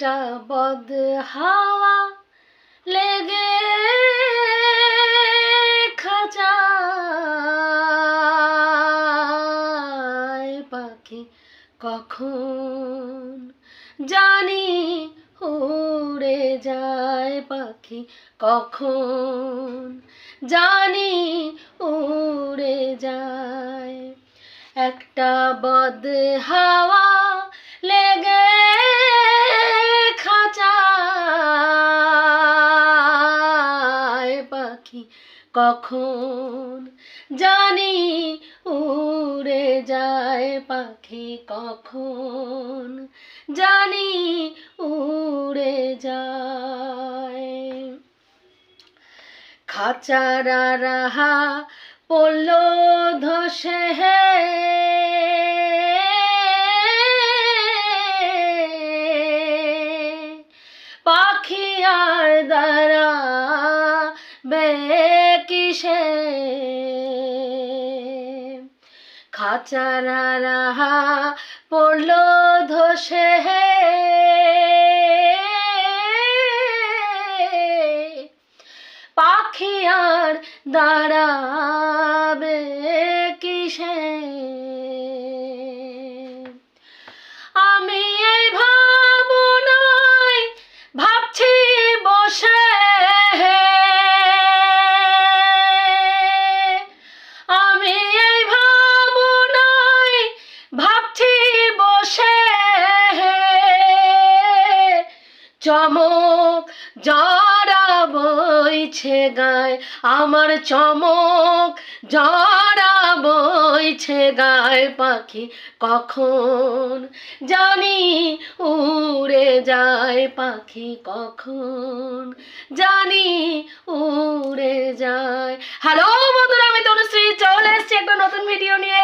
একটা বদ হাওয়া লেগে খাঁচায় পাখি, কখন জানি উড়ে যায় পাখি, কখন জানি উড়ে যায়। একটা বদ হাওয়া লেগে কখন জানি উড়ে যায় পাখি কখন জানি উড়ে যায়। খাচারা রাহা পড়ল ধসে হে রাহা পড়ল ধসে। হে পাখি আর দাঁড়াবে গায়, আমার চমক জরা বইছে গায় পাখি কখন? জানি উড়ে যায় পাখি কখন? জানি উড়ে যায়। হ্যালো বন্ধুরা, আমি তনুশ্রী, চলে এসেছি একটা নতুন ভিডিও নিয়ে।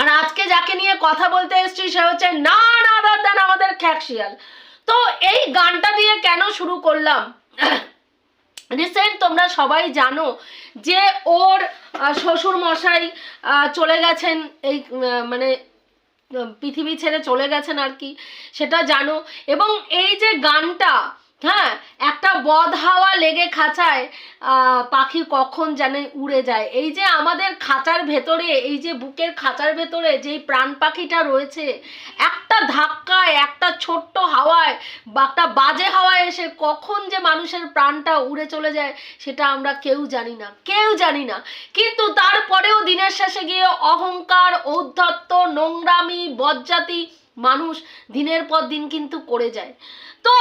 আর আজকে যাকে নিয়ে কথা বলতে এসেছি, সে হচ্ছে না না দাদা আমাদের খ্যাকশিয়াল তো এই গানটা দিয়ে কেন শুরু করলাম? রিসেন্ট তোমরা সবাই জানো যে ওর শ্বশুর মশাই চলে গেছেন এই মানে পৃথিবী ছেড়ে চলে গেছেন আর কি, সেটা জানো। এবং এই যে গানটা হ্যাঁ একটা বদ হাওয়া লেগে খাঁচায় পাখি কখন জানে উড়ে যায়। এই যে আমাদের খাঁচার ভেতরে, এই যে বুকের খাঁচার ভেতরে যেই প্রাণ পাখিটা রয়েছে, একটা ধাক্কায়, একটা ছোট্ট হাওয়ায়, বা একটা বাজে হাওয়ায় এসে কখন যে মানুষের প্রাণটা উড়ে চলে যায়, সেটা আমরা কেউ জানি না, কেউ জানি না। কিন্তু তারপরেও দিনের শেষে গিয়ে অহংকার, ঔদ্ধত্য, নোংরামি বজ্জাতি মানুষ দিনের পর দিন কিন্তু করে যায়। তো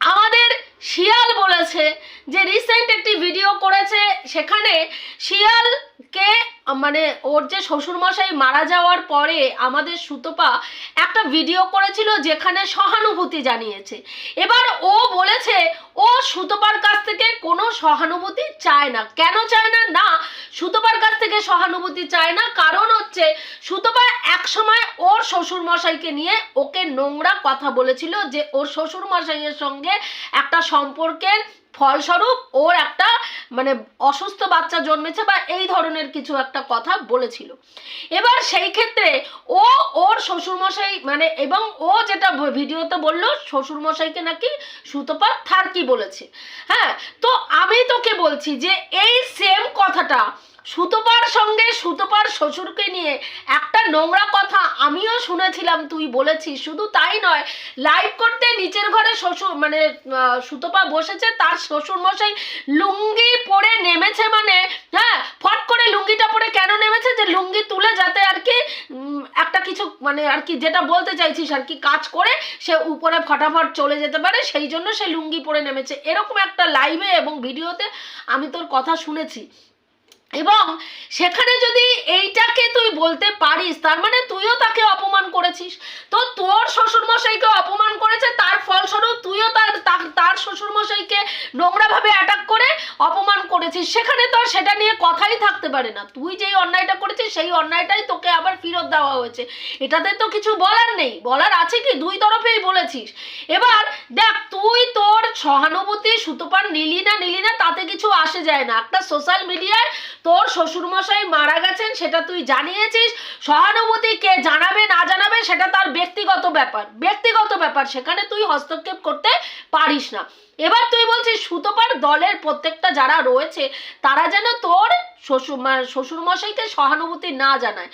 আমাদের শিয়াল বলেছে যে রিসেন্ট একটি ভিডিও করেছে সেখানে শিয়ালকে মানে ওর যে শ্বশুরমশাই মারা যাওয়ার পরে আমাদের সুতপা একটা ভিডিও করেছিল যেখানে সহানুভূতি জানিয়েছে। এবার ও বলেছে, ও সুতপার কাছ থেকে কোনো সহানুভূতি চায় না। কেন চায় না? না, সুতপার কাছ থেকে সহানুভূতি চায় না। কারণ হচ্ছে, সুতপা একসময় ওর শ্বশুরমশাইকে নিয়ে ওকে নোংরা কথা বলেছিল যে ওর শ্বশুরমশাইয়ের সঙ্গে একটা সম্পর্কের ফলস্বরূপ ওর একটা মানে অসুস্থ বাচ্চা জন্মেছে বা এই ধরনের কিছু একটা কথা বলেছিল। এবার সেই ক্ষেত্রে ও ওর শ্বশুরমশাই মানে এবং ও যেটা ভিডিওতে বলল, শ্বশুরমশাইকে নাকি সুতপা থার্কি বলেছে। হ্যাঁ তো আমি তোকে বলছি যে এই সেম কথাটা সুতপার সঙ্গে সুতপার শ্বশুরকে নিয়ে একটা নোংরা কথা আমিও শুনেছিলাম, তুই বলেছিস। শুধু তাই নয় লাইভ করতে নিচের ঘরে শ্বশুর মানে সুতপা বসেছে, তার শ্বশুর মশাই লুঙ্গি পরে নেমেছে মানে হ্যাঁ ফট করে লুঙ্গিটা পরে কেন নেমেছে? যে লুঙ্গি তুলে যাতে আর কি একটা কিছু মানে আর কি যেটা বলতে চাইছিস আর কি, কাজ করে সে উপরে ফটাফট চলে যেতে পারে, সেই জন্য সে লুঙ্গি পরে নেমেছে। এরকম একটা লাইভে এবং ভিডিওতে আমি তোর কথা শুনেছি। এবং সেখানে যদি এইটাকে তুই বলতে পারিস, তার মানে তুইও তাকে অপমান করেছিস। তো তোর শ্বশুরমশাইকে অপমান করেছে, তার ফলস্বরূপ তুইও তার, তার- শ্বশুরমশাইকে নোংরাভাবে অ্যাটাক করে অপমান করেছিস। সেখানে তো সেটা নিয়ে কথাই থাকতে পারে না। তুই যেই অন্যায়টা করেছিস, সেই অন্যায়টাই তোকে আবার ফেরত দেওয়া হয়েছে। এটাতে তো কিছু বলার নেই। বলার আছে কি? দুই তরফেই বলেছিস। এবার দেখ, তুই তোর সহানুভূতি, সুতোপার নিলি না নিলি না, তাতে কিছু আসে যায় না। একটা সোশ্যাল মিডিয়ায় তোর শ্বশুরমশাই মারা গেছেন, সেটা তুই জানিয়েছিস। সহানুভূতি কে জানাবে, না জানাবে, সেটা তার ব্যক্তিগত ব্যাপার। ব্যক্তিগত ব্যাপার, সেখানে তুই হস্তক্ষেপ করতে পারিস না। এবার তুই বলছিস, সুতোপার দলের প্রত্যেকটা যারা রয়েছে, তারা যেন তোর শ্বশুর শ্বশুরমশাইকে সহানুভূতি না জানায়।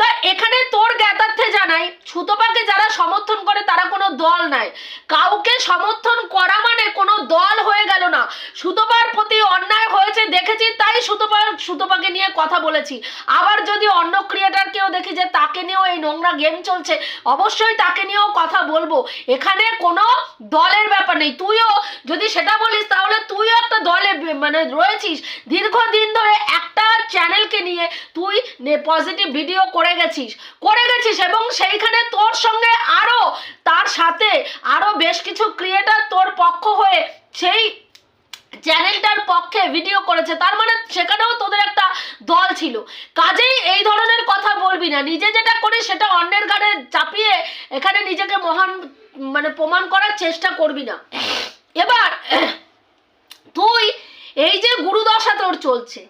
তা এখানে তোর জ্ঞাতার্থে জানাই সুতোপাকে যারা সমর্থন করে তারা কোনো দল নাই। কাউকে সমর্থন করা মানে কোনো দল হয়ে গেল না। সুতোপার প্রতি অন্যায় হয়েছে দেখেছি, তাই সুতোপার সুতোপাকে নিয়ে কথা বলেছি। আবার যদি অন্য ক্রিয়েটারকেও দেখি যে তাকে নিয়েও এই নোংরা গেম চলছে। অবশ্যই তাকে নিয়েও কথা বলব। এখানে কোনো দলের ব্যাপার নেই। তুইও যদি সেটা বলিস, তাহলে তুইও একটা দলে মানে রয়েছিস। দীর্ঘদিন ধরে একটা চ্যানেলকে নিয়ে তুই পজিটিভ ভিডিও করে গেছিস। করে গেছিস এবং সেইখানে তোর সঙ্গে আরও, তার সাথে আরও বেশ কিছু ক্রিয়েটার তোর পক্ষ হয়ে সেই চ্যানেলটার পক্ষে ভিডিও করেছে, তার মানে সেখানেও তোদের একটা দল ছিল। কাজেই এই ধরনের কথা বলবি না। নিজে যেটা করিস, সেটা অন্যের গাড়ে চাপিয়ে এখানে নিজেকে মহান মানে প্রমাণ করার চেষ্টা করবি না। এবার, তুই এই যে গুরুদশা তোর চলছে,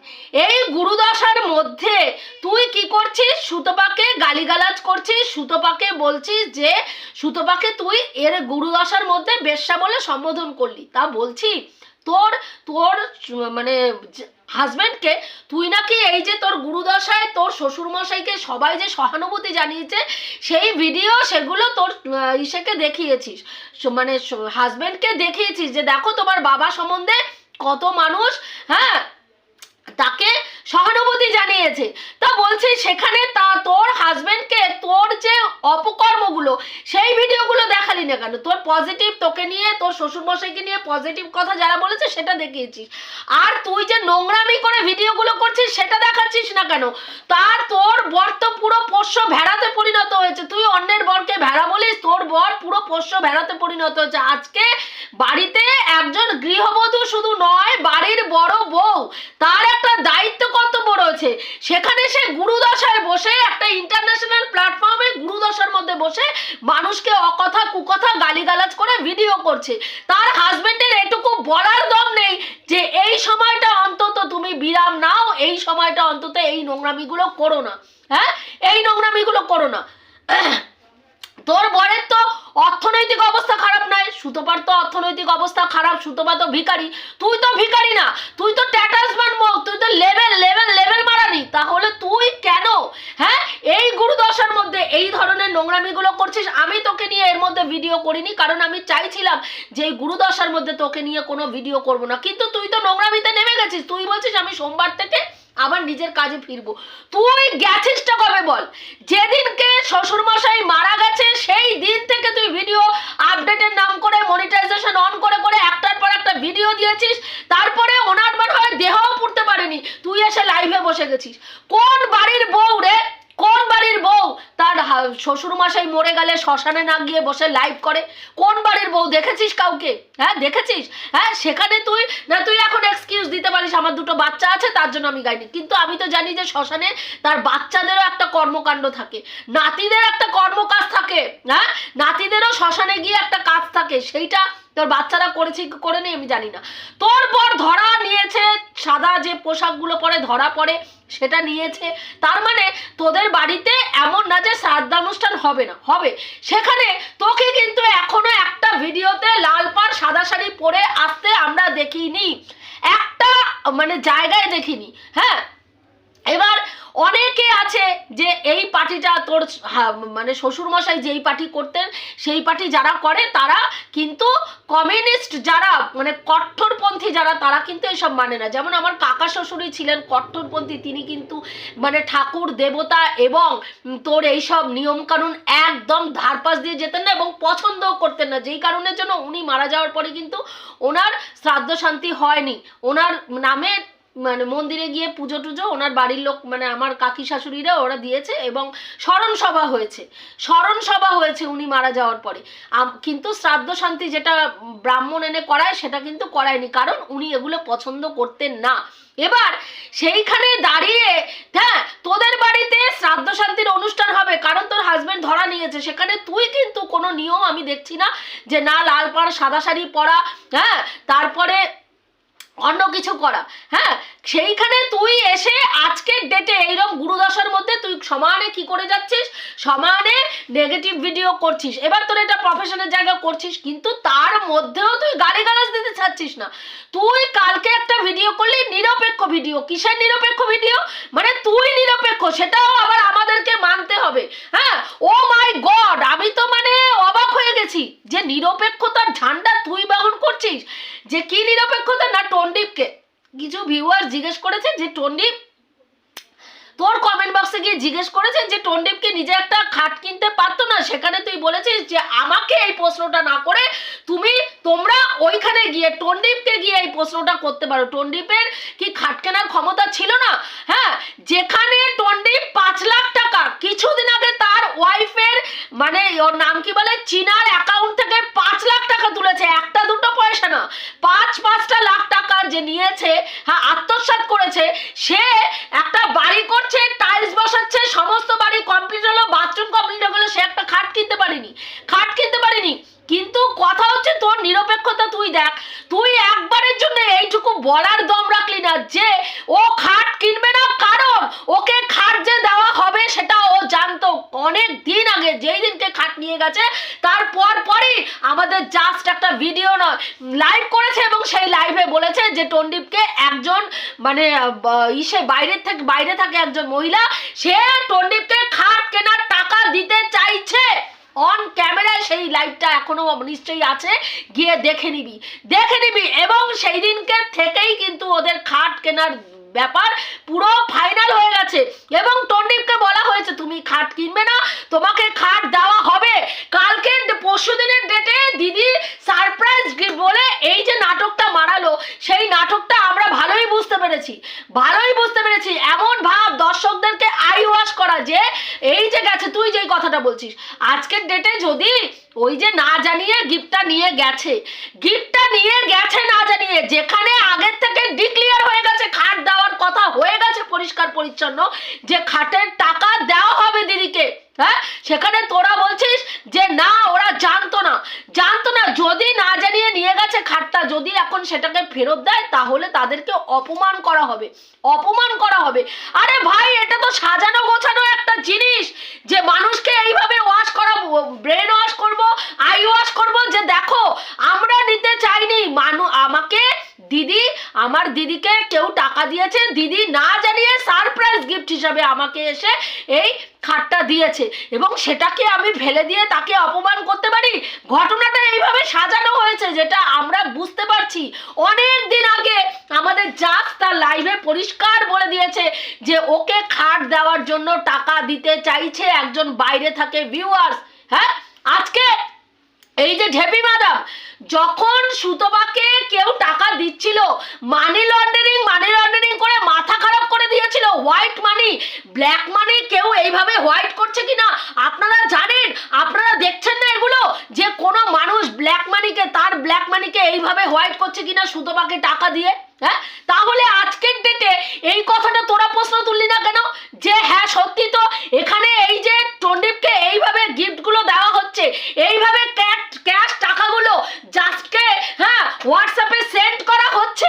এই গুরুদশার মধ্যে তুই কি করছিস? সুতপাকে গালিগালাজ করছিস, সুতপাকে বলছিস যে, সুতপাকে তুই এর গুরুদশার মধ্যে বেশ্যা বলে সম্বোধন করলি। তা বলছি তোর তোর মানে হাজব্যান্ডকে তুই নাকি এই যে তোর গুরুদশায়, তোর শ্বশুরমশাইকে সবাই যে সহানুভূতি জানিয়েছে, সেই ভিডিও সেগুলো তোর ইসেকে দেখিয়েছিস। মানে হাজব্যান্ডকে দেখিয়েছিস যে, দেখো তোমার বাবা সম্বন্ধে কত মানুষ হ্যাঁ তাকে সহানুভূতি জানিয়েছে। তা বলছি, সেখানে তা তোর হাজবেন্ডকে তোর যে অপকর্মগুলো, সেই ভিডিওগুলো দেখালি না কেন? তোর পজিটিভ তোকে নিয়ে, তোর শ্বশুরমশাইকে নিয়ে পজিটিভ কথা যারা বলেছে, সেটা দেখিয়েছিস। আর তুই যে নোংরামি করে ভিডিওগুলো করছিস, সেটা দেখাচ্ছিস না কেন? তার তোর বর তো পুরো পোষ্য ভেড়াতে পরিণত হয়েছে। তুই অন্যের বরকে ভেড়া বলিস, তোর বর পুরো পোষ্য ভেড়াতে পরিণত হয়েছে। আজকে বাড়িতে একজন গৃহবধূ শুধু নয়, বাড়ির বড় বউ। তার একটা দায়িত্ব কর্তব্য রয়েছে। সেখানে সে গুরুদশায় বসে একটা ইন্টারন্যাশনাল প্ল্যাটফর্মে গুরুদশার মধ্যে বসে মানুষকে অকথা, কুকথা গালিগালাজ করে ভিডিও করছে। তার হাজবেন্ডের এটুকু বলার দম নেই যে, এই সময়টা অন্তত তুমি বিরাম নাও, এই সময়টা অন্তত এই নোংরামিগুলো করো না। হ্যাঁ? এই নোংরামিগুলো করো না। তোর বরের তো অর্থনৈতিক অবস্থা খারাপ নয়। সুতোপার তো অর্থনৈতিক অবস্থা খারাপ, সুতোপা তো ভিখারি। তুই তো ভিখারি না। তুই তো ট্যাটাসম্যান মুখ তুই তো লেভেল লেভেল লেভেল মারানি। তাহলে তুই কেন? হ্যাঁ? এই গুরুদশার মধ্যে এই ধরনের নোংরামিগুলো করছিস, আমি তোকে নিয়ে এর মধ্যে ভিডিও করিনি, কারণ আমি চাইছিলাম যে এই গুরুদশার মধ্যে তোকে নিয়ে কোনো ভিডিও করব না। কিন্তু তুই তো নোংরামিতে নেমে গেছিস। তুই বলছিস আমি সোমবার থেকে আবার নিজের কাজে ফিরবো। তুই গেছিসটা কবে বল? যেদিনকে শ্বশুরমশাই মারা গেছে, সেই দিন থেকে তুই ভিডিও আপডেটের নাম করে মনিটাইজেশন অন করে করে একটার পর একটা ভিডিও দিয়েছিস। তারপরে ওনার মনে হয় দেহও পড়তে পারেনি। তুই এসে লাইভে বসে গেছিস। কোন বাড়ির বউ রে কোন বাড়ির বউ তার শ্বশুরমশাই মরে গেলে শ্মশানে না গিয়ে বসে লাইভ করে? কোন বাড়ির বউ? দেখেছিস কাউকে? হ্যাঁ দেখেছিস? হ্যাঁ সেখানে তুই, না, তুই এখন এক্সকিউজ দিতে পারিস, আমার দুটো বাচ্চা আছে, তার জন্য আমি গাইনি। কিন্তু আমি তো জানি যে শ্মশানে তার বাচ্চাদেরও একটা কর্মকাণ্ড থাকে, নাতিদের একটা কর্মকাজ থাকে হ্যাঁ? নাতিদেরও শ্মশানে গিয়ে একটা কাজ থাকে, সেইটা তোর বাচ্চারা করেছে কি করেনি আমি জানি না। তোর পর ধরা নিয়েছে, সাদা যে পোশাকগুলো পরে ধরা পড়ে, সেটা নিয়েছে। তার মানে তোদের বাড়িতে এমন না যে শ্রাদ্ধানুষ্ঠান হবে না, হবে। সেখানে তোকে কিন্তু এখনও একটা ভিডিওতে লাল পাড়, সাদা শাড়ি পরে আসতে আমরা দেখিনি। একটা মানে জায়গায় দেখিনি হ্যাঁ? এবার অনেকে আছে যে এই পার্টিটা তোর মানে শ্বশুরমশাই যেই পার্টি করতেন, সেই পার্টি যারা করে তারা কিন্তু কমিউনিস্ট যারা মানে কট্টরপন্থী যারা, তারা কিন্তু এসব মানে না। যেমন আমার কাকা শ্বশুরই ছিলেন কট্টরপন্থী, তিনি কিন্তু মানে ঠাকুর, দেবতা এবং তোর এইসব নিয়মকানুন একদম ধারপাশ দিয়ে যেতেন না এবং পছন্দও করতেন না। যেই কারণের জন্য উনি মারা যাওয়ার পরে কিন্তু ওনার শ্রাদ্ধ শান্তি হয়নি। ওনার নামে মানে মন্দিরে গিয়ে পুজো টুজো ওনার বাড়ির লোক মানে আমার কাকি শাশুড়িরা ওরা দিয়েছে এবং স্মরণ সভা হয়েছে। স্মরণ সভা হয়েছে উনি মারা যাওয়ার পরে। কিন্তু শ্রাদ্ধ শান্তি যেটা ব্রাহ্মণ এনে করায় সেটা কিন্তু করায়নি, কারণ উনি এগুলো পছন্দ করতেন না। এবার সেইখানে দাঁড়িয়ে হ্যাঁ তোদের বাড়িতে শ্রাদ্ধ শান্তির অনুষ্ঠান হবে, কারণ তোর হাজবেন্ড ধরা নিয়েছে, সেখানে তুই কিন্তু কোনো নিয়ম আমি দেখছি না যে না লাল পাড়, সাদা শাড়ি পরা হ্যাঁ তারপরে অন্য কিছু করা। হ্যাঁ সেইখানে তুই এসে আজকের ডেটে এইরকম গুরুদশার মধ্যে তুই সমানে কি করে যাচ্ছিস? সমানে নেগেটিভ ভিডিও করছিস। এবার তোর এটা প্রফেশনের জায়গা করছিস, কিন্তু তার মধ্যেও তুই গালিগালাজ দিতে চাচ্ছিস না। তুই কালকে একটা ভিডিও করলি, নিরপেক্ষ ভিডিও কিসের নিরপেক্ষ ভিডিও মানে তুই নিরপেক্ষ, সেটাও আবার আমাদেরকে মানতে হবে। হ্যাঁ ও মাই গড, আমি তো মানে অবাক হয়ে গেছি যে নিরপেক্ষতার ঝান্ডা তুই বহন করছিস। যে কি নিরপেক্ষতা? না টন্ডিপকে কিছু ভিউয়ার জিজ্ঞেস করেছে যে টন্ডিপ তোর কমেন্ট বক্সে গিয়ে জিজ্ঞেস করেছে যে, টন্ডিপকে নিজে একটা খাট কিনতে পারতো না? সেখানে তুই বলেছিস যে, আমাকে এই প্রশ্নটা না করে তুমি তোমরা ওইখানে গিয়ে টন্ডিপকে গিয়ে এই প্রশ্নটা করতে পারো। টন্ডিপের কি খাট কেনার ক্ষমতা ছিল না? হ্যাঁ যেখানে টন্ডিপ পাঁচ লাখ টাকা, কিছুদিন আগে তার ওয়াইফের মানে ওর নাম কি বলে? চীনার অ্যাকাউন্ট থেকে পাঁচ লাখ টাকা তুলেছে। একটা দুটো পয়সা না, পাঁচ, পাঁচটা লাখ টাকা যে নিয়েছে হ্যাঁ আত্মসাৎ করেছে, সে একটা বাড়ি করছে টাইলস বসাচ্ছে, সমস্ত বাড়ি কমপ্লিট হলো বাথরুম কমপ্লিট হলো, সে একটা খাট কিনতে পারেনি। খাট কিনতে পারেনি। কিন্তু কথা হচ্ছে তোর নিরপেক্ষতা তুই দেখ। তুই একবারের জন্য এইটুকু বলার দম রাখলি না যে ও খাট কিনবে না কারণ ওকে খাট যে দেওয়া হবে সেটা ও জানতো অনেক দিন আগে যেই দিনকে খাট নিয়ে গেছে। তারপর পরই আমাদের জাস্ট একটা ভিডিও নয় লাইভ করেছে এবং সেই লাইভে বলেছে যে টন্ডিপকে একজন মানে ইসে বাইরে থেকে, বাইরে থাকে একজন মহিলা। সে টন্ডিপকে খাট কেনার টাকা দিতে চাইছে। অন ক্যামেরায় সেই লাইভটা এখনও নিশ্চয়ই আছে। গিয়ে দেখে নিবি। দেখে নিবি এবং সেই দিনকে থেকেই কিন্তু ওদের খাট কেনার ব্যাপার পুরো ফাইনাল হয়ে গেছে। এবং টন্ডিপকে বলা হয়েছে, তুমি খাট কিনবে না। তোমাকে খাট দেওয়া হবে কালকে পরশু দিনের ডেটে দিদি সারপ্রাইজ বলে এই যে নাটকটা মারালো সেই নাটকটা আমরা ভালোই বুঝতে পেরেছি ভালোই বুঝতে পেরেছি। এমন ভাব দর্শকদেরকে আই ওয়াশ করা যে এই যে গেছে তুই যেই কথাটা বলছিস, আজকের ডেটে যদি ওই যে না জানিয়ে গিফটটা নিয়ে গেছে গিফটটা নিয়ে গেছে না জানিয়ে, যেখানে আগের থেকে ডিক্লিয়ার হয়ে গেছে, খাট দেওয়ার কথা হয়ে গেছে পরিষ্কার পরিচ্ছন্ন, যে খাটের টাকা দেওয়া হবে দিদিকে হ্যাঁ? সেখানে তোরা বলছিস যে না, ওরা জানতো না। জানতো না, যদি না জানিয়ে নিয়ে গেছে খাটটা, যদি এখন সেটাকে ফেরত দেয়, তাহলে তাদেরকে অপমান করা হবে। অপমান করা হবে। আরে ভাই, এটা তো সাজানো গোছানো একটা জিনিস যে মানুষকে এইভাবে ওয়াশ করা ব্রেন ওয়াশ করব আই ওয়াশ করব যে দেখো আমরা নিতে চাইনি মানু আমাকে দিদি আমার দিদিকে কেউ টাকা দিয়েছে, দিদি না জানিয়ে সারপ্রাইজ গিফট হিসাবে আমাকে এসে এই খাটটা দিয়েছে এবং সেটাকে আমি ফেলে দিয়ে তাকে অপমান করতে পারি। ঘটনাটা এইভাবে সাজানো হয়েছে যেটা আমরা বুঝতে পারছি। অনেক দিন আগে আমাদের জাজ তার লাইভে পরিষ্কার বলে দিয়েছে যে ওকে খাট দেওয়ার জন্য টাকা দিতে চাইছে একজন বাইরে থাকে ভিউয়ার্স হ্যাঁ? আজকে এই যে ঢেপি ম্যাডাম যখন সুতপাকে কেউ টাকা দিচ্ছিল মানি লন্ডারিং মানি লন্ডারিং করে মাথা খারাপ করে দিয়েছিল হোয়াইট মানি ব্ল্যাক মানি কেউ এইভাবে হোয়াইট করছে কিনা, আপনারা জানেন? আপনারা দেখছেন না এগুলো? যে কোনো মানুষ ব্ল্যাক মানিকে তার ব্ল্যাক মানিকে এইভাবে হোয়াইট করছে কিনা সুতপাকে টাকা দিয়ে হ্যাঁ? তাহলে আজকের ডেটে এই কথাটা তোরা প্রশ্ন তুললি না কেন? যে হ্যাঁ সত্যি তো, এখানে এই যে টন্ডিপকে এইভাবে গিফটগুলো দেওয়া হচ্ছে এইভাবে ক্যাশ টাকাগুলো জাস্টকে হ্যাঁ হোয়াটসঅ্যাপে সেন্ড করা হচ্ছে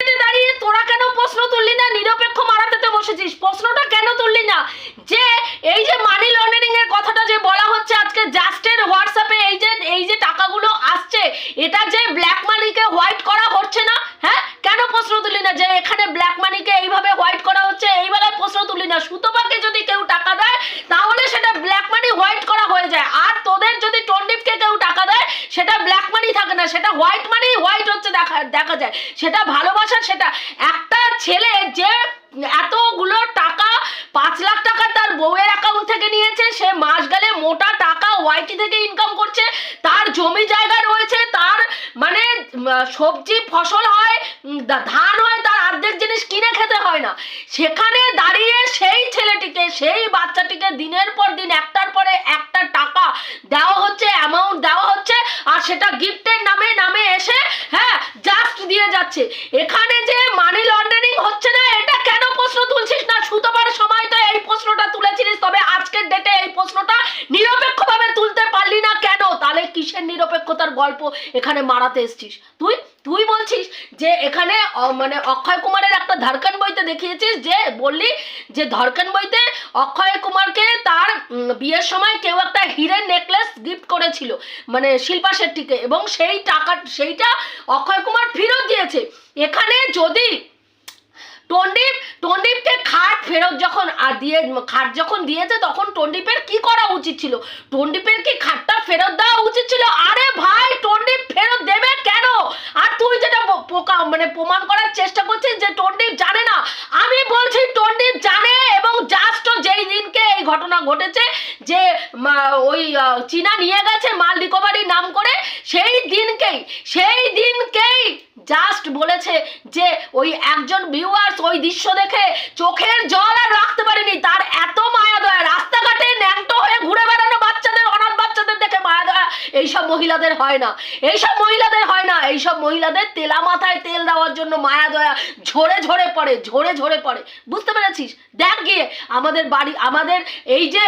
এখানে দাঁড়িয়ে তোরা কেন প্রশ্ন তুললি না নিরপেক্ষ মারাতে বসেছিস প্রশ্নটা কেন তুললি না যে এই যে মানি লন্ডারিং এর কথাটা যে বলা হচ্ছে আজকে জাস্টের হোয়াটসঅ্যাপে এই যে এই যে টাকাগুলো আসছে এটা যে ব্ল্যাক মানিকে হোয়াইট করা হচ্ছে না হ্যাঁ কেন প্রশ্ন তুলি না যে এখানে ব্ল্যাক মানিকে এইভাবে হোয়াইট করা হচ্ছে এই বেলায় প্রশ্ন তুলি না সুতোপাকে যদি কেউ টাকা দেয় তাহলে সেটা ব্ল্যাক মানি হোয়াইট করা হয়ে যায় আর তোদের যদি টন্ডিপকে কেউ টাকা দেয় সেটা ব্ল্যাক না, সেটা হোয়াইট মানি হোয়াইট হচ্ছে, দেখা দেখা যায়। সেটা ভালোবাসার সেটা একটা ছেলে যে এতগুলো টাকা, পাঁচ লাখ টাকা তার বউয়ের অ্যাকাউন্ট থেকে নিয়েছে, সে মাস গেলে মোটা টাকা ওয়াইটি থেকে ইনকাম করছে, তার জমি জায়গা রয়েছে, তার মানে সবজি ফসল হয় ধান হয়, তার অর্ধেক জিনিস কিনে খেতে হয় না। সেখানে দাঁড়িয়ে সেই ছেলেটিকে, সেই বাচ্চাটিকে দিনের পর দিন, একটার পরে একটা টাকা দেওয়া হচ্ছে অ্যামাউন্ট দেওয়া হচ্ছে, আর সেটা গিফটের নামে নামে এসে হ্যাঁ জাস্ট দিয়ে যাচ্ছে এখানে যে মানি লন্ডারিং হচ্ছে না এটা কেন প্রশ্ন তুলছিস না সুতোবার সময় তো এই প্রশ্নটা তুলেছিলিস তবে আজকের ডেটে এই প্রশ্নটা নিরপেক্ষভাবে তুলতে পারলি না কেন তাহলে কিসের নিরপেক্ষতার গল্প এখানে মারাতে এসছিস। তুই তুই বলছিস যে এখানে মানে অক্ষয় কুমারের একটা ধরকান বইতে দেখিয়েছিস যে বললি যে ধরকান বইতে অক্ষয় কুমারকে তার বিয়ের সময় কেউ একটা হিরের নেকলেস গিফট করেছিল মানে শিল্পা শেট্টিকে। এবং সেই টাকা, সেইটা অক্ষয় কুমার ফেরত দিয়েছে। এখানে যদি টন্ডিপ টন্ডিপকে খাট ফেরত যখন আর দিয়ে, খাট যখন দিয়েছে, তখন টন্ডিপের কি করা উচিত ছিল? টন্ডিপের কি খাটটা ফেরত দেওয়া উচিত ছিল? আরে ভাই টন্ডিপ ফেরত দেবে কেন? আর তুই যেটা পোকা মানে প্রমাণ করার চেষ্টা করছিস যে টন্ডিপ জানে না। আমি বলছি টন্ডিপ জানে এবং জাস্ট যেই দিনকে এই ঘটনা ঘটেছে, যে ওই চীনা নিয়ে গেছে মাল রিকভারি নাম করে, সেই দিনকেই সেই দিনকেই জাস্ট বলেছে যে ওই একজন ভিউয়ার্স ওই দৃশ্য দেখে চোখের জল আর রাখতে পারেনি। তার এত মায়া দয়া, রাস্তাঘাটে ন্যাংটো হয়ে ঘুরে বেড়ানো বাচ্চাদের এইসব মহিলাদের হয় না। এইসব মহিলাদের হয় না। এইসব মহিলাদের তেলা মাথায় তেল দেওয়ার জন্য মায়া দয়া ঝরে ঝরে পড়ে, ঝরে ঝরে পড়ে। বুঝতে পেরেছিস? দেখ গিয়ে আমাদের বাড়ি, আমাদের এই যে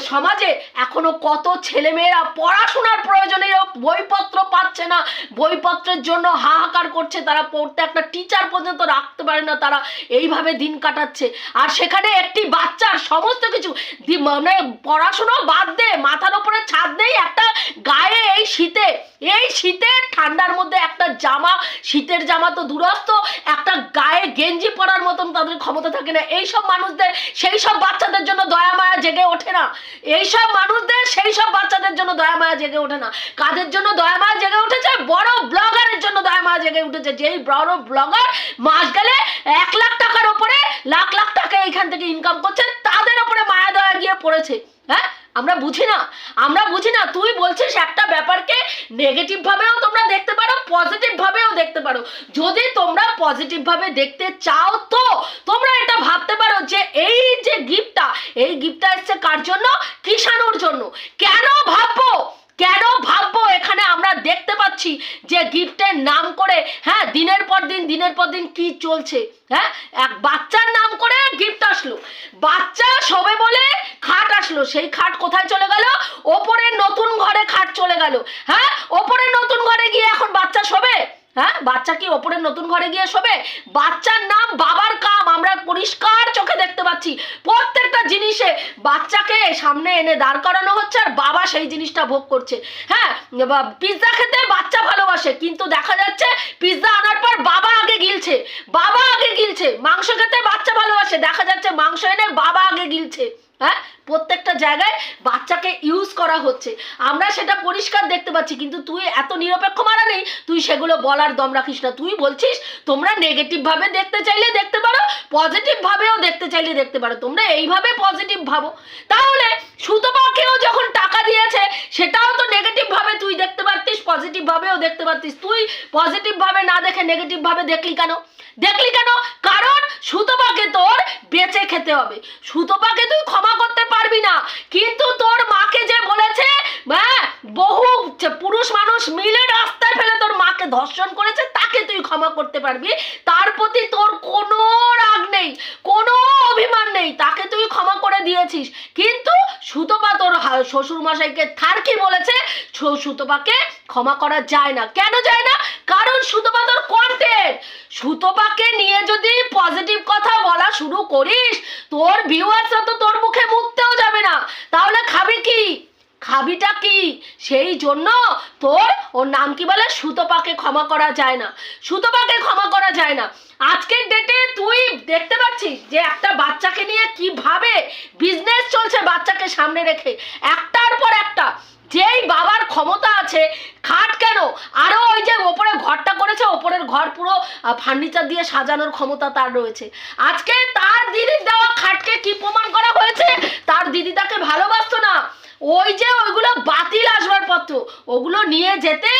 সমাজে এখনও কত ছেলেমেয়েরা পড়াশোনার প্রয়োজনে বইপত্র পাচ্ছে না। বইপত্রের জন্য হাহাকার করছে। তারা পড়তে একটা টিচার পর্যন্ত রাখতে পারে না। তারা এইভাবে দিন কাটাচ্ছে। আর সেখানে একটি বাচ্চার সমস্ত কিছু মানে পড়াশোনা বাদ দে, মাথার উপরে ছাদ নেই একটা গায়ে এই শীতে, এই শীতের ঠান্ডার মধ্যে একটা জামা, শীতের জামা তো দূরস্থ একটা গায়ে গেঞ্জি পরার মতন তাদের ক্ষমতা থাকে না। এইসব মানুষদের, সেই সব বাচ্চাদের জন্য দয়া মায়া জেগে ওঠে না। এইসব মানুষদের, সেই সব বাচ্চাদের জন্য দয়া মায়া জেগে ওঠে না। কাদের জন্য দয়া মায়া জেগে উঠেছে? বড় ব্লগারের জন্য দয়া মায়া জেগে উঠেছে। যেই বড় ব্লগার মাস গেলে এক লাখ টাকার ওপরে লাখ লাখ টাকা এইখান থেকে ইনকাম করছে, তাদের ওপরে মায়া দয়া গিয়ে পড়েছে। হ্যাঁ? আমরা বুঝি না, আমরা বুঝি না, তুই বলছিস একটা ব্যাপারকে নেগেটিভ ভাবেও তোমরা দেখতে পারো পজিটিভ ভাবেও দেখতে পারো। যদি তোমরা পজিটিভ ভাবে দেখতে চাও তো, তোমরা এটা ভাবতে পারো যে এই যে গিফটটা এই গিফটটা এসছে কার জন্য? কিষাণুর জন্য। কেন ভাববো? কেন ভাববো? এখানে আমরা দেখতে পাচ্ছি যে গিফটের নাম করে হ্যাঁ দিনের পর দিন, দিনের পর দিন কি চলছে হ্যাঁ? এক বাচ্চার নাম করে গিফট আসলো। বাচ্চা সবে বলে খাট আসলো। সেই খাট কোথায় চলে গেল? ওপরের নতুন ঘরে খাট চলে গেল। হ্যাঁ? ওপরের নতুন ঘরে গিয়ে এখন বাচ্চা শোবে? হ্যাঁ বাচ্চা কি ওপরের নতুন ঘরে গিয়ে শোবে? বাচ্চার নাম বাবার কাম, আমরা পরিষ্কার চোখে দেখতে পাচ্ছি। প্রত্যেকটা জিনিসে বাচ্চাকে সামনে এনে দাঁড় করানো হচ্ছে আর বাবা সেই জিনিসটা ভোগ করছে। হ্যাঁ পিৎজা খেতে বাচ্চা ভালোবাসে, কিন্তু দেখা যাচ্ছে পিৎজা আনার পর বাবা আগে গিলছে। বাবা আগে গিলছে, মাংস খেতে বাচ্চা ভালোবাসে, দেখা যাচ্ছে মাংস এনে বাবা আগে গিলছে। হ্যাঁ প্রত্যেকটা জায়গায় বাচ্চাকে ইউজ করা হচ্ছে। আমরা সেটা পরিষ্কার দেখতে পাচ্ছি, কিন্তু তুই এত নিরপেক্ষ মারা নেই, তুই সেগুলো বলার দম রাখিস না। তুই বলছিস, তোমরা নেগেটিভ ভাবে দেখতে চাইলে দেখতে পারো পজিটিভ ভাবেও দেখতে চাইলে দেখতে পারো। তোমরা এইভাবে পজিটিভ ভাবো। তাহলে সুতপাকেও যখন টাকা দিয়েছে, সেটাও তো নেগেটিভ ভাবে তুই দেখতে পারতিস পজিটিভ ভাবেও দেখতে পারতিস। তুই পজিটিভ ভাবে না দেখে নেগেটিভ ভাবে দেখলি কেন? দেখলি কেন? কারণ সুতপাকে তোর বেঁচে খেতে হবে। সুতপাকে তুই ক্ষমা করতে পারবি না। কিন্তু তোর মাকে যে বলেছে হ্যাঁ বহু পুরুষ মানুষ মিলে রাস্তায় ফেলে তোর মাকে ধর্ষণ করেছে, তাকে তুই ক্ষমা করতে পারবি। তার প্রতি তোর কোনো রাগ নেই, কোনো অভিমান নেই, তাকে তুই ক্ষমা করে দিয়েছিস। কিন্তু সুতপা তোর শ্বশুর মশাইকে থারকি বলেছে সুতপাকে ক্ষমা করা যায় না। কেন যায় না? কারণ সুতপা তোর কন্টেন্ট সুতপাকে নিয়ে যদি পজিটিভ কথা বলা শুরু করিস, তোর ভিউয়ার্সরা তো তোর মুখে মুখতেও না। তাহলে খাবি কি? খাবিটা কি? সেই জন্য তোর ওর নাম কি বলে? সুতপাকে ক্ষমা করা যায় না। সুতপাকে ক্ষমা করা যায় না। আজকের ডেটে তুই দেখতে পাচ্ছিস যে একটা বাচ্চাকে নিয়ে কীভাবে বিজনেস চলছে বাচ্চাকে সামনে রেখে। একটার পর একটা। যেই বাবার ক্ষমতা আছে, খাট কেন? আরও ওই যে ওপরে ঘরটা করেছে, ওপরের ঘর পুরো ফার্নিচার দিয়ে সাজানোর ক্ষমতা তার রয়েছে। আজকে তার দিদির দেওয়া খাটকে কি প্রমাণ করা হয়েছে? তার দিদি তাকে ভালোবাসতো না। ওই যে ওইগুলো বাতিল আসবাবপত্র, ওগুলো নিয়ে যেতে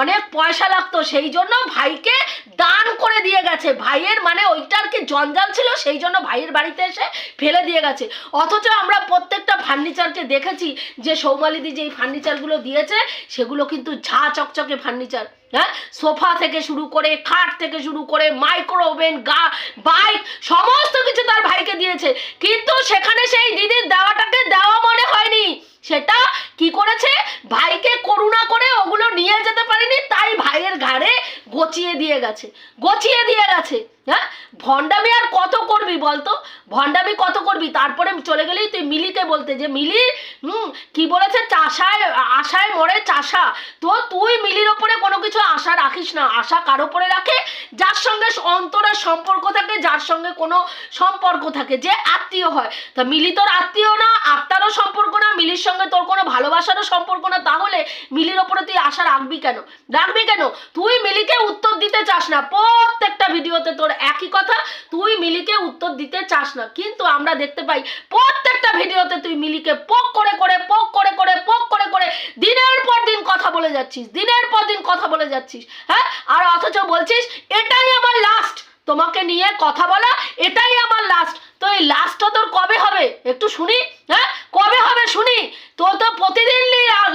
অনেক পয়সা লাগতো, সেই জন্য ভাইকে দান করে দিয়ে গেছে। ভাইয়ের মানে ওইটার কি জঞ্জাল ছিল? সেই জন্য ভাইয়ের বাড়িতে এসে ফেলে দিয়ে গেছে। অথচ আমরা প্রত্যেকটা ফার্নিচারকে দেখেছি যে সৌমালিদি যে এই ফার্নিচারগুলো দিয়েছে, সেগুলো কিন্তু ঝা চকচকে ফার্নিচার হ্যাঁ? সোফা থেকে শুরু করে খাট থেকে শুরু করে মাইক্রোওভেন, গা, বাইক, সমস্ত কিছু তার ভাইকে দিয়েছে। কিন্তু সেখানে সেই দিদির দেওয়াটাকে দেওয়া মনে হয়নি। সেটা কি করেছে? ভাইকে করুণা করে ওগুলো নিয়ে যেতে পারেনি, তাই ভাইয়ের ঘাড়ে গচিয়ে দিয়ে গেছে। গচিয়ে দিয়ে গেছে। হ্যাঁ? ভণ্ডামি আর কত করবি বলতো? ভণ্ডামি কত করবি? তারপরে চলে গেলেই তুই মিলিকে বলতে যে, মিলি, হুম, কি বলেছে? চাষায়, আশায় মরে চাষা। তো তুই মিলির ওপরে কোনো কিছু আশা রাখিস না। আশা কার ওপরে রাখে? যার সঙ্গে অন্তরের সম্পর্ক থাকে, যার সঙ্গে কোনো সম্পর্ক থাকে, যে আত্মীয় হয়। তা মিলি তোর আত্মীয় না, আত্মারও সম্পর্ক না, মিলির সঙ্গে তোর কোনো ভালোবাসারও সম্পর্ক না। তাহলে মিলির ওপরে তুই আশা রাখবি কেন? রাখবি কেন? তুই মিলিকে উত্তর দিতে চাস না। প্রত্যেকটা ভিডিওতে তোর একই কথা, তুই মিলিকে উত্তর দিতে চাস না। কিন্তু আমরা দেখতে পাই, প্রত্যেকটা ভিডিওতে তুই মিলিকে পোক করে করে, পোক করে করে, পোক করে করে দিনের পর দিন কথা বলে যাচ্ছিস, দিনের পর দিন কথা বলে যাচ্ছিস হ্যাঁ? আর অথচ বলছিস, এটাই আমার লাস্ট তোমাকে নিয়ে কথা বলা, এটাই আমার লাস্ট তো এই লাস্টটা তোর কবে হবে? একটু শুনি হ্যাঁ? কবে হবে শুনি? তোর তো প্রতিদিন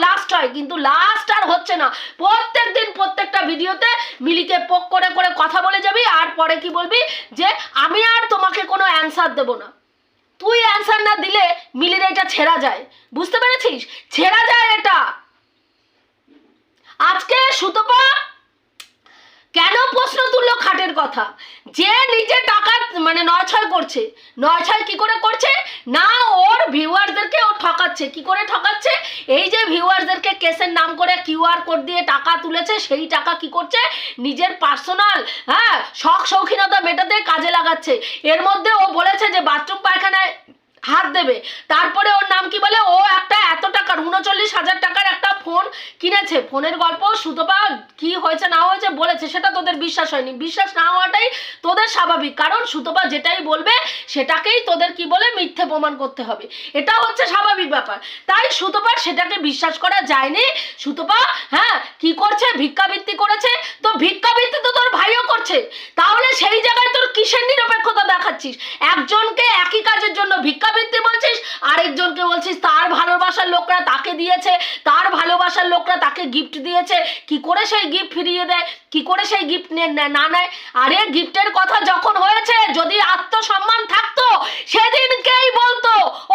লাস্ট হয়, কিন্তু লাস্ট আর হচ্ছে না। প্রত্যেক দিন প্রত্যেকটা ভিডিওতে মিলিকে পোক করে করে কথা বলে যাবি, আর পরে কি বলবি? যে আমি আর তোমাকে কোনো অ্যান্সার দেবো না। তুই অ্যান্সার না দিলে মিলির এটা ছেঁড়া যায়। বুঝতে পেরেছিস? ছেঁড়া যায় এটা আজকে সুতপা কেন প্রশ্ন তুললো খাটের কথা। যে নিজে টাকা মানে নয় করছে নয় কি করে করছে? না, ওর ভিউয়ারদেরকে ও ঠকাচ্ছে। কি করে ঠকাচ্ছে? এই যে ভিউয়ারদেরকে কেসের নাম করে কিউআর কোড দিয়ে টাকা তুলেছে, সেই টাকা কি করছে? নিজের পার্সোনাল হ্যাঁ শখ শৌখিনতা মেটাতে কাজে লাগাচ্ছে। এর মধ্যে ও বলেছে যে, বাথরুম পায়খানায় হাত দেবে। তারপরে ওর নাম কি বলে? ও একটা এত টাকার, উনচল্লিশ হাজার টাকার একটা ফোন কিনেছে। ফোনের গল্প সুতপা কি হয়েছে, না হয়েছে বলেছে, সেটা তোদের বিশ্বাস হয়নি। বিশ্বাস না হওয়াটাই তোদের স্বাভাবিক। কারণ সুতপা যেটাই বলবে, সেটাকেই তোদের কি বলে? মিথ্যে প্রমাণ করতে হবে। এটা হচ্ছে স্বাভাবিক ব্যাপার। তাই সুতপা সেটাকে বিশ্বাস করা যায়নি। সুতপা হ্যাঁ কি করছে? ভিক্ষাবৃত্তি করেছে। তো ভিক্ষাবৃত্তি তো তোর ভাইও করছে। তাহলে সেই জায়গায় তোর কিসের নিরপেক্ষতা দেখাচ্ছিস একজনকে একই কাজের জন্য ভিক্ষাবৃত্তি বলছিস বলছিস, তার ভালোবাসার লোকরা তাকে দিয়েছে, তার ভালোবাসার লোকরা তাকে গিফট দিয়েছে, কি করে সেই গিফট ফিরিয়ে দেয়? কি করে সেই গিফট না? নেয় আরে গিফটের কথা যখন হয়েছে, যদি আত্মসম্মান থাকতো, সেদিনকেই বলতো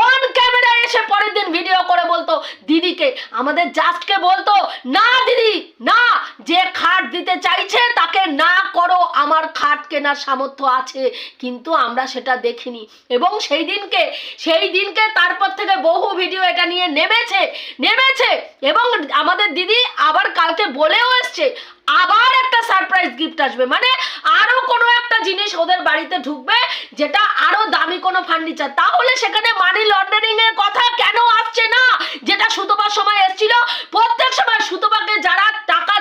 অন ক্যামেরা এসে পরের দিন ভিডিও করে বলতো, দিদিকে, আমাদের জাস্টকে বলতো, না, দিদি, না, যে খাট দিতে চাইছে, তাকে না করো, আমার খাট কেনার সামর্থ্য আছে। কিন্তু আমরা সেটা দেখিনি। এবং সেই দিনকে সেই দিনকে তারপর থেকে বহু ভিডিও এটা নিয়ে নেমেছে নেমেছে, এবং আমাদের দিদি আবার কালকে বলেও এসছে আবার একটা সারপ্রাইজ গিফট আসবে। মানে আরও কোনো একটা জিনিস ওদের বাড়িতে ঢুকবে, যেটা আরও দামি কোনো ফার্নিচার তাহলে সেখানে মানি লন্ডারিং এর কথা কেন আসছে না? যেটা সুতোবার সময় এসেছিল। প্রত্যেক সময় সুতোপাকে যারা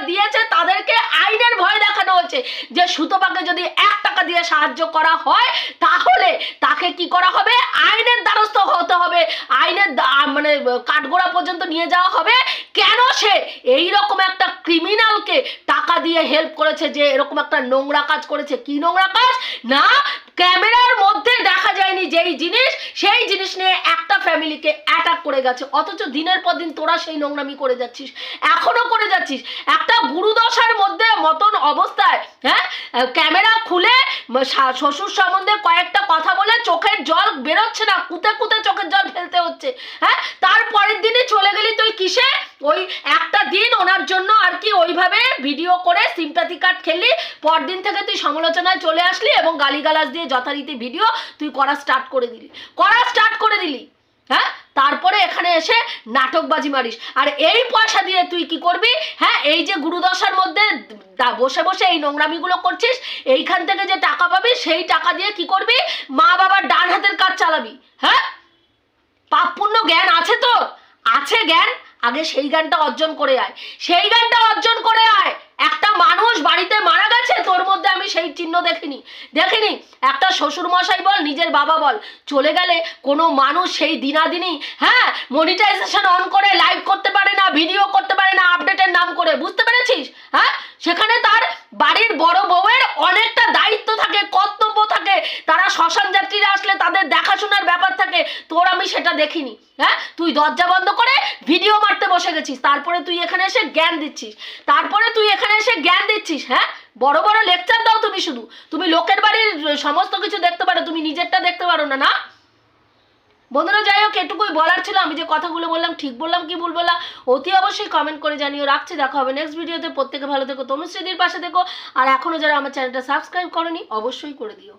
দিয়েছে, তাদেরকে আইনের ভয় দেখানো হয়েছে যে সুতোপাকে যদি এক টাকা দিয়ে সাহায্য করা হয়, তাহলে তাকে কি করা হবে? আইনের দ্বারস্থ হতে হবে। আইনের মানে কাঠগোড়া পর্যন্ত নিয়ে যাওয়া হবে। কেন সে এই রকম একটা ক্রিমিনালকে টাকা দিয়ে হেল্প করেছে যে এরকম একটা নোংরা কাজ করেছে? কি নোংরা কাজ? না, ক্যামেরার মধ্যে দেখা যায়নি যেই জিনিস, সেই জিনিস নিয়ে একটা ফ্যামিলিকে অ্যাটাক করে গেছে। অথচ দিনের পর দিন তোরা সেই নোংরামি করে যাচ্ছিস এখনও করে যাচ্ছিস। একটা গুরুদশার মধ্যে মতন অবস্থায় হ্যাঁ? ক্যামেরা খুলে শ্বশুর সম্বন্ধে কয়েকটা কথা বলে চোখের জল বেরোচ্ছে না, কুতে কুতে চোখের জল ফেলতে হচ্ছে হ্যাঁ? তারপরের দিনে চলে গেলি তুই কিসে? ওই একটা দিন ওনার জন্য আর কি ওইভাবে ভিডিও করে সিম্পাথি কার্ড খেললি পরদিন থেকে তুই সমালোচনায় চলে আসলি এবং গালিগালাজ দিয়ে যথারীতি ভিডিও তুই করা স্টার্ট করে দিলি। করা স্টার্ট করে দিলি। হ্যাঁ? তারপরে এখানে এসে নাটকবাজি মারিস। আর এই পয়সা দিয়ে তুই কি করবি? হ্যাঁ এই যে গুরুদশার মধ্যে বসে বসে এই নোংরামিগুলো করছিস, এইখান থেকে যে টাকা পাবি, সেই টাকা দিয়ে কি করবি? মা বাবার ডান হাতের কাজ চালাবি। হ্যাঁ? পাপ পুণ্য জ্ঞান আছে তো আছে জ্ঞান। আগে সেই জ্ঞানটা অর্জন করে আয়। সেই জ্ঞানটা অর্জন করে আয়। একটা মানুষ বাড়িতে মারা গেছে, তোর মধ্যে আমি সেই চিহ্ন দেখিনি। দেখিনি? একটা শ্বশুর মশাই বল, নিজের বাবা বল। চলে গেলে কোনো মানুষ সেই দিনাদিনই হ্যাঁ মনিটাইজেশন অন করে লাইভ করতে পারে না ভিডিও করতে পারে না আপডেটের নাম করে। বুঝতে পেরেছিস? হ্যাঁ? সেখানে তার বাড়ির বড় বউয়ের অনেকটা দায়িত্ব থাকে, কর্তব্য থাকে। তারা শ্মশান যাত্রীরা আসলে তাদের দেখাশোনার ব্যাপার থাকে। তোর আমি সেটা দেখিনি। হ্যাঁ? তুই দরজা বন্ধ করে ভিডিও মারতে বসে গেছিস। তারপরে তুই এখানে এসে জ্ঞান দিচ্ছিস। তারপরে তুই এখানে এসে জ্ঞান দিচ্ছিস হ্যাঁ? বড় বড় লেকচার দাও তুমি শুধু। তুমি লোকের বাড়ির সমস্ত কিছু দেখতে পারো, তুমি নিজেরটা দেখতে পারো না না? বন্ধুরা, যাই হোক, এটুকুই বলার ছিল। আমি যে কথাগুলো বললাম, ঠিক বললাম, কি ভুল বললাম, অতি অবশ্যই কমেন্ট করে জানিও। রাখছি, দেখা হবে নেক্সট ভিডিওতে প্রত্যেকে ভালো থেকো, তনুশ্রীদির পাশে দেখো আর এখনও যারা আমার চ্যানেলটা সাবস্ক্রাইব করনি, অবশ্যই করে দিও।